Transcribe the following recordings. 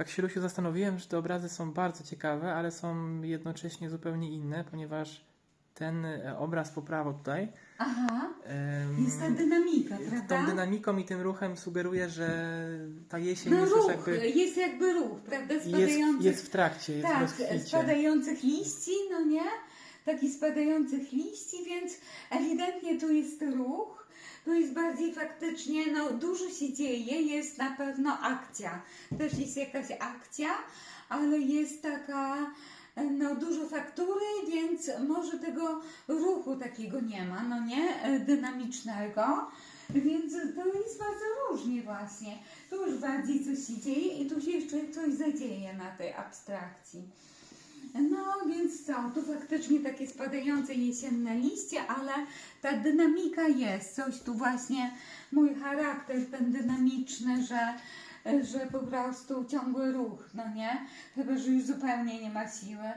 tak się Lusiu zastanowiłem, że te obrazy są bardzo ciekawe, ale są jednocześnie zupełnie inne, ponieważ ten e, obraz po prawo tutaj Aha, jest ta dynamika, tą prawda? dynamiką i tym ruchem sugeruje, że ta jesień No jest ruch, jakby jest jakby ruch, prawda? jest, Spadających, jest w trakcie, jest tak, spadających liści, no nie? Takich spadających liści, więc ewidentnie tu jest ruch. Tu jest bardziej faktycznie, no dużo się dzieje, jest na pewno akcja. Też jest jakaś akcja, ale jest taka, e, no dużo faktury, więc może tego ruchu takiego nie ma, no nie? E, Dynamicznego. Więc to jest bardzo różnie właśnie. Tu już bardziej coś się dzieje i tu się jeszcze coś zadzieje na tej abstrakcji. No więc co, tu faktycznie takie spadające jesienne liście, ale ta dynamika jest. Coś tu właśnie, mój charakter ten dynamiczny, że, że po prostu ciągły ruch, no nie? Chyba, że już zupełnie nie ma siły.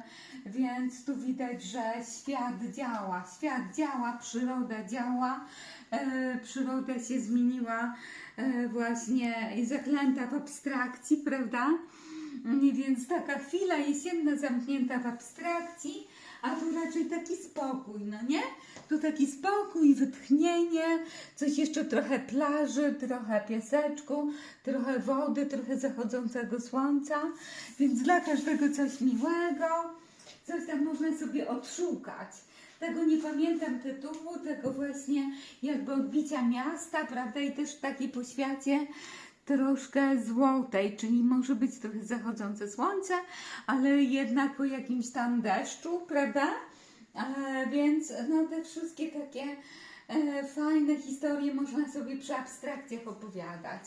Więc tu widać, że świat działa, świat działa, przyroda działa. E, przyroda się zmieniła e, właśnie zaklęta w abstrakcji, prawda? Mm, Więc taka chwila jesienna zamknięta w abstrakcji, a tu raczej taki spokój, no nie? Tu taki spokój, wytchnienie, coś jeszcze trochę plaży, trochę piaseczku, trochę wody, trochę zachodzącego słońca, więc dla każdego coś miłego, coś tam można sobie odszukać. Tego nie pamiętam tytułu, tego właśnie jakby odbicia miasta, prawda? I też w takiej poświacie troszkę złotej, czyli może być trochę zachodzące słońce, ale jednak po jakimś tam deszczu, prawda? E, więc no, te wszystkie takie e, fajne historie można sobie przy abstrakcjach opowiadać.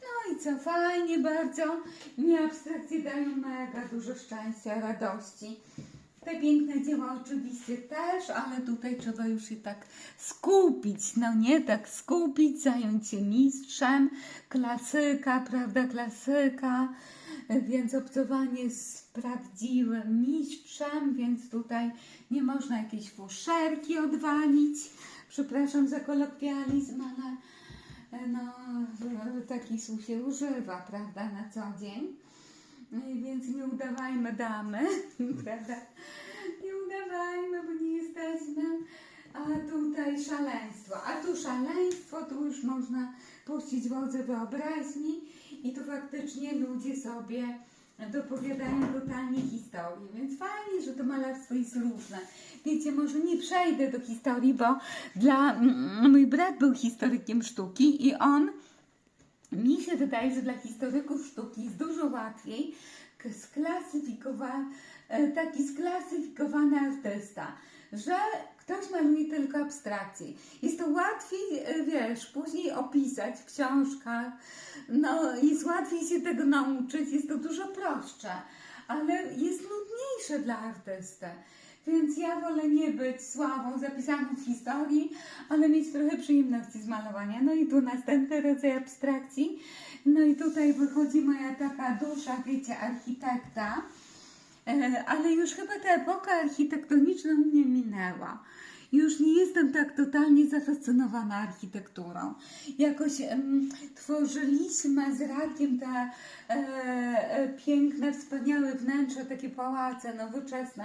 No i co fajnie bardzo, mi abstrakcje dają mega dużo szczęścia, radości. Te piękne dzieła oczywiście też, ale tutaj trzeba już się tak skupić, no nie, tak skupić, zająć się mistrzem, klasyka, prawda, klasyka, więc obcowanie z prawdziwym mistrzem, więc tutaj nie można jakiejś fuszerki odwalić, przepraszam za kolokwializm, ale no, taki słów się używa, prawda, na co dzień. I Więc nie udawajmy damy, prawda? Nie udawajmy, bo nie jesteśmy. Tutaj szaleństwo. A tu szaleństwo, tu już można puścić wodze wyobraźni i tu faktycznie ludzie sobie dopowiadają totalnie historii. Więc fajnie, że to malarstwo jest różne. Wiecie, może nie przejdę do historii, bo dla mm, mój brat był historykiem sztuki i on mi się wydaje, że dla historyków sztuki jest dużo łatwiej k- sklasyfikowa- e, taki sklasyfikowany artysta, że ktoś maluje tylko abstrakcje. Jest to łatwiej, e, wiesz, później opisać w książkach, no jest łatwiej się tego nauczyć, jest to dużo prostsze, ale jest nudniejsze dla artysty. Więc ja wolę nie być sławą zapisaną w historii, ale mieć trochę przyjemności z malowania. No i tu następny rodzaj abstrakcji. No i tutaj wychodzi moja taka dusza, wiecie, architekta. E, Ale już chyba ta epoka architektoniczna mnie minęła. Już nie jestem tak totalnie zafascynowana architekturą. Jakoś em, tworzyliśmy z Radkiem te e, e, piękne, wspaniałe wnętrza, takie pałace nowoczesne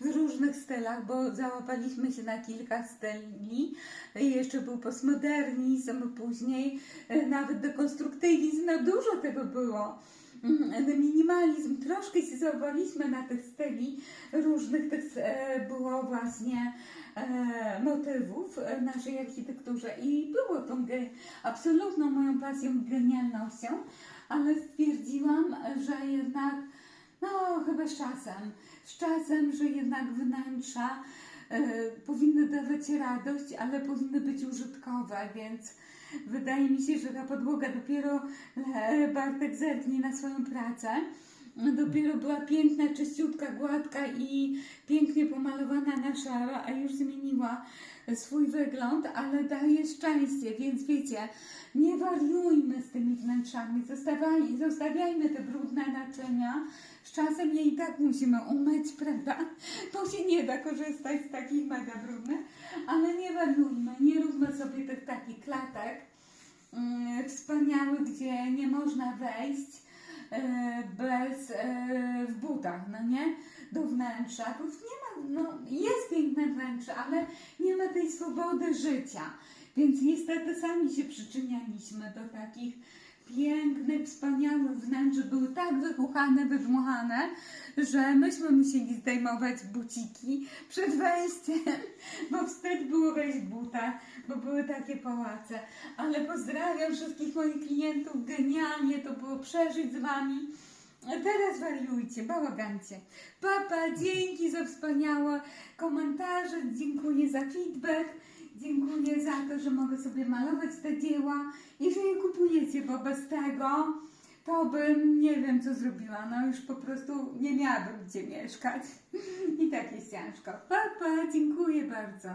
w różnych stylach, bo załapaliśmy się na kilka styli. Jeszcze był postmodernizm, później e, nawet dekonstruktywizm, no dużo tego było. Mm, Minimalizm, troszkę się załapaliśmy na tych styli różnych, tych e, było właśnie e, motywów w naszej architekturze i było ge- absolutną moją pasją, genialnością, ale stwierdziłam, że jednak, no chyba z czasem, z czasem, że jednak wnętrza e, powinny dawać radość, ale powinny być więc wydaje mi się, że ta podłoga dopiero e, Bartek zerknie na swoją pracę. Dopiero była piękna, czyściutka, gładka i pięknie pomalowana na szaro, a już zmieniła swój wygląd, ale daje szczęście, więc wiecie, nie wariujmy z tymi wnętrzami, zostawiaj, zostawiajmy te brudne naczynia. Z czasem je i tak musimy umyć, prawda? Bo się nie da korzystać z takich mega brudnych, ale nie wariujmy, nie róbmy sobie tych takich klatek mm, wspaniałych, gdzie nie można wejść e, bez, e, w butach, no nie? Do wnętrza. Tu nie ma, no jest piękne wnętrze, ale nie ma tej swobody życia. Więc niestety sami się przyczynialiśmy do takich pięknych, wspaniałych wnętrz. Były tak wychuchane, wydmuchane, że myśmy musieli zdejmować buciki przed wejściem, bo wstyd było wejść w butach, bo były takie pałace. Ale pozdrawiam wszystkich moich klientów, genialnie to było przeżyć z Wami. A Teraz wariujcie, bałagancie. Papa, dzięki za wspaniałe komentarze, dziękuję za feedback, dziękuję za to, że mogę sobie malować te dzieła. Jeżeli kupujecie, bo bez tego, to bym nie wiem co zrobiła. No już po prostu nie miałabym gdzie mieszkać. I tak jest ciężko. Papa, dziękuję bardzo.